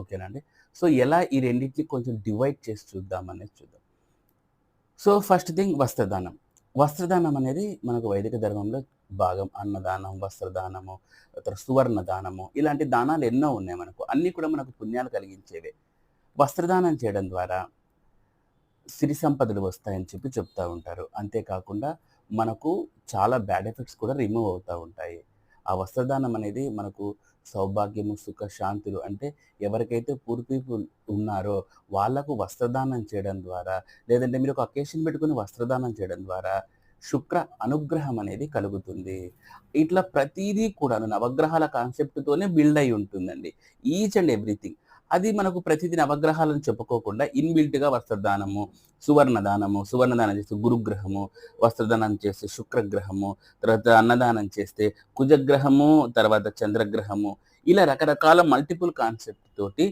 ఓకేనండి. సో ఎలా ఈ రెండింటిని కొంచెం డివైడ్ చేసి చూద్దామనేది చూద్దాం. సో ఫస్ట్ థింగ్ వస్త్రదానం. వస్త్రదానం అనేది మనకు వైదిక ధర్మంలో భాగం. అన్నదానం వస్త్రదానము తర్వాత సువర్ణ దానము ఇలాంటి దానాలు ఎన్నో ఉన్నాయి మనకు. అన్నీ కూడా మనకు పుణ్యాలు కలిగించేవే. వస్త్రదానం చేయడం ద్వారా సిరి సంపదలు వస్తాయని చెప్పి చెప్తూ ఉంటారు. అంతేకాకుండా మనకు చాలా బ్యాడ్ ఎఫెక్ట్స్ కూడా రిమూవ్ అవుతూ ఉంటాయి. ఆ వస్త్రదానం అనేది మనకు సౌభాగ్యము సుఖ శాంతులు అంటే ఎవరికైతే పూర్ పీపుల్ ఉన్నారో వాళ్ళకు వస్త్రదానం చేయడం ద్వారా లేదంటే మీరు ఒక అకేషన్ పెట్టుకుని వస్త్రదానం చేయడం ద్వారా శుక్ర అనుగ్రహం అనేది కలుగుతుంది. ఇట్లా ప్రతిదీ కూడా నవగ్రహాల కాన్సెప్ట్తోనే బిల్డ్ అయి ఉంటుందండి. ఈచ్ అండ్ ఎవ్రీథింగ్ అది మనకు ప్రతిదీ నవగ్రహాలను చెప్పుకోకుండా ఇన్బిల్ట్గా వస్త్రదానము సువర్ణదానము సువర్ణదానం చేస్తే గురుగ్రహము వస్త్రదానం చేస్తే శుక్రగ్రహము తర్వాత అన్నదానం చేస్తే కుజగ్రహము తర్వాత చంద్రగ్రహము ఇలా రకరకాల మల్టిపుల్ కాన్సెప్ట్ తోటి